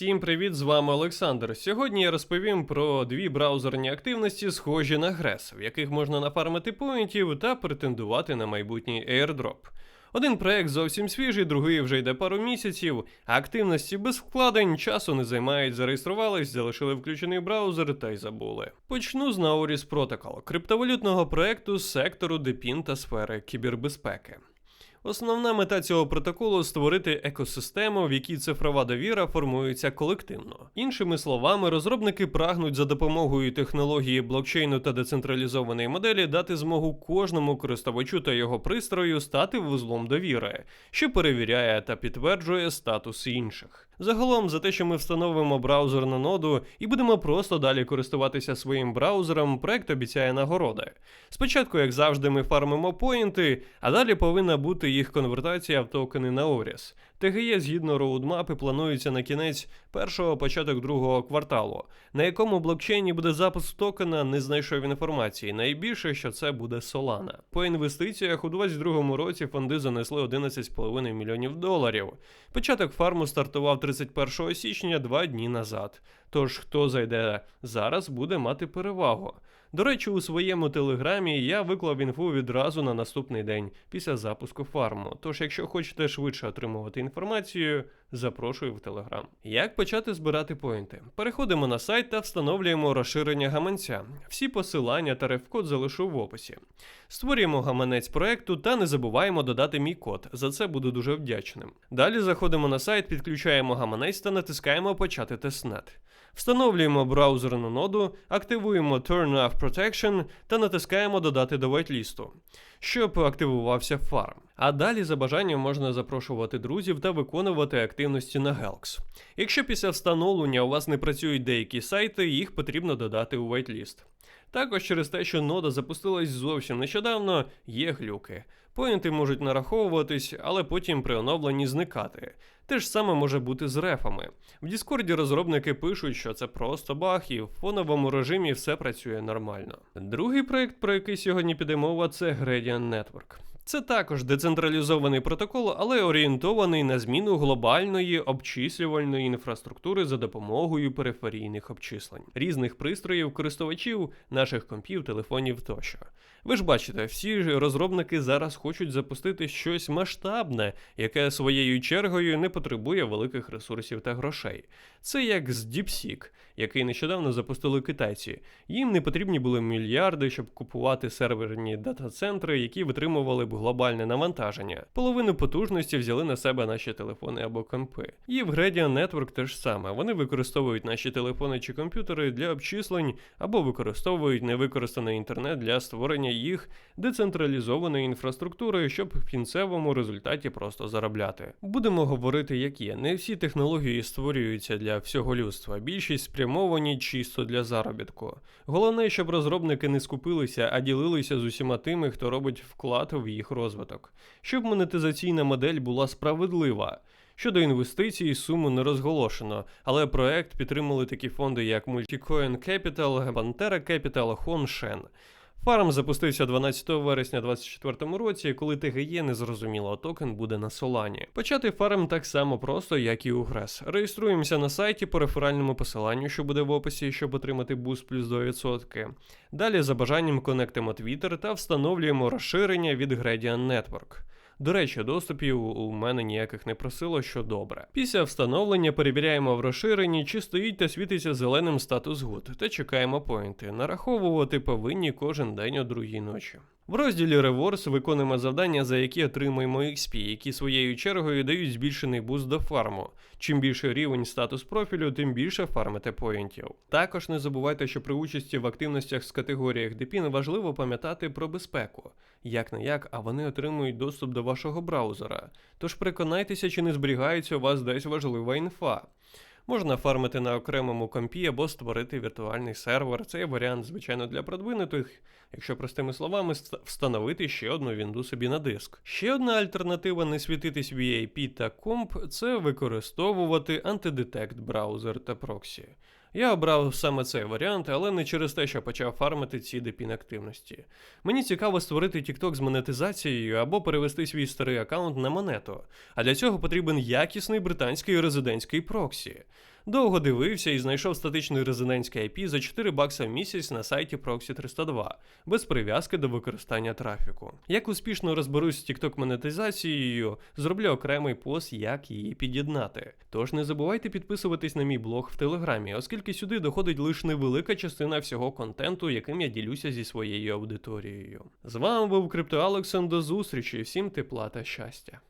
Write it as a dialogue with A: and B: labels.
A: Всім привіт, з вами Олександр. Сьогодні я розповім про дві браузерні активності, схожі на Грес, в яких можна нафармити поінтів та претендувати на майбутній airdrop. Один проект зовсім свіжий, другий вже йде пару місяців, активності без вкладень часу не займають, зареєструвались, залишили включений браузер та й забули. Почну з Nauris Protocol, криптовалютного проекту з сектору депін та сфери кібербезпеки. Основна мета цього протоколу створити екосистему, в якій цифрова довіра формується колективно. Іншими словами, розробники прагнуть за допомогою технології блокчейну та децентралізованої моделі дати змогу кожному користувачу та його пристрою стати вузлом довіри, що перевіряє та підтверджує статус інших. Загалом, за те, що ми встановимо браузер на ноду і будемо просто далі користуватися своїм браузером, проект обіцяє нагороди. Спочатку, як завжди, ми фармимо поінти, а далі повинна бути їх конвертація в токени на Оріс. ТГЄ згідно роудмапи планується на кінець першого початок другого кварталу, на якому блокчейні буде запуск токена, не знайшов інформації. Найбільше, що це буде Solana. По інвестиціях у 2022 році фонди занесли 11,5 мільйонів доларів. Початок фарму стартував 31 січня, два дні назад. Тож хто зайде зараз, буде мати перевагу. До речі, у своєму телеграмі я виклав інфу відразу на наступний день після запуску фарму. Тож, якщо хочете швидше отримувати інформацію, запрошую в телеграм. Як почати збирати поінти? Переходимо на сайт та встановлюємо розширення гаманця. Всі посилання та рефкод залишу в описі. Створюємо гаманець проекту та не забуваємо додати мій код. За це буду дуже вдячним. Далі заходимо на сайт, підключаємо гаманець та натискаємо Почати тестнет. Встановлюємо браузерну ноду, активуємо Turn Off Protection та натискаємо Додати до вайтлісту, щоб активувався фарм. А далі за бажанням можна запрошувати друзів та виконувати активності на Helx. Якщо після встановлення у вас не працюють деякі сайти, їх потрібно додати у вайтліст. Також через те, що нода запустилась зовсім нещодавно, є глюки. Поінти можуть нараховуватись, але потім при оновленні зникати. Те ж саме може бути з рефами. В Діскорді розробники пишуть, що це просто баг, і в фоновому режимі все працює нормально. Другий проект, про який сьогодні піде мова, це Gradient Network. Це також децентралізований протокол, але орієнтований на зміну глобальної обчислювальної інфраструктури за допомогою периферійних обчислень, різних пристроїв, користувачів, наших компів, телефонів тощо. Ви ж бачите, всі ж розробники зараз хочуть запустити щось масштабне, яке своєю чергою не потребує великих ресурсів та грошей. Це як з DeepSeek, який нещодавно запустили китайці. Їм не потрібні були мільярди, щоб купувати серверні дата-центри, які витримували б глобальне навантаження. Половину потужності взяли на себе наші телефони або компи. І в Gradient Network те ж саме. Вони використовують наші телефони чи комп'ютери для обчислень або використовують невикористаний інтернет для створення їх децентралізованої інфраструктури, щоб в кінцевому результаті просто заробляти. Будемо говорити, як є. Не всі технології створюються для всього людства. Більшість спрямовані чисто для заробітку. Головне, щоб розробники не скупилися, а ділилися з усіма тими, хто робить вклад в їх розвиток, щоб монетизаційна модель була справедлива. Щодо інвестицій, суму не розголошено, але проект підтримали такі фонди, як Multicoin Capital, Pantera Capital, Honshen. Фарм запустився 12 вересня 2024 році, коли ТГЄ не зрозуміло, токен буде на Солані. Почати фарм так само просто, як і у Грес. Реєструємося на сайті по реферальному посиланню, що буде в описі, щоб отримати буст плюс 2%. Далі за бажанням конектимо Twitter та встановлюємо розширення від Gradient Network. До речі, доступів у мене ніяких не просило, що добре. Після встановлення перевіряємо в розширенні, чи стоїть та світиться зеленим статус гуд, та чекаємо поінти. Нараховувати повинні кожен день о другій ночі. В розділі Rewards виконуємо завдання, за які отримуємо XP, які своєю чергою дають збільшений буст до фарму. Чим більше рівень статус профілю, тим більше фармите поінтів. Також не забувайте, що при участі в активностях з категоріях Депін важливо пам'ятати про безпеку. Як не як, а вони отримують доступ до вашого браузера. Тож переконайтеся, чи не зберігається у вас десь важлива інфа. Можна фармити на окремому компі або створити віртуальний сервер. Це є варіант, звичайно, для продвинутих, якщо простими словами, встановити ще одну вінду собі на диск. Ще одна альтернатива не світитись VIP та комп це використовувати антидетект браузер та проксі. Я обрав саме цей варіант, але не через те, що почав фармити ці депін активності. Мені цікаво створити TikTok з монетизацією або перевести свій старий аккаунт на монету, а для цього потрібен якісний британський резидентський проксі. Довго дивився і знайшов статичний резидентський IP за 4 бакса в місяць на сайті Proxy 302, без прив'язки до використання трафіку. Як успішно розберусь з TikTok монетизацією, зроблю окремий пост, як її під'єднати. Тож не забувайте підписуватись на мій блог в Телеграмі, оскільки сюди доходить лише невелика частина всього контенту, яким я ділюся зі своєю аудиторією. З вами був CryptoAlex, до зустрічі, всім тепла та щастя.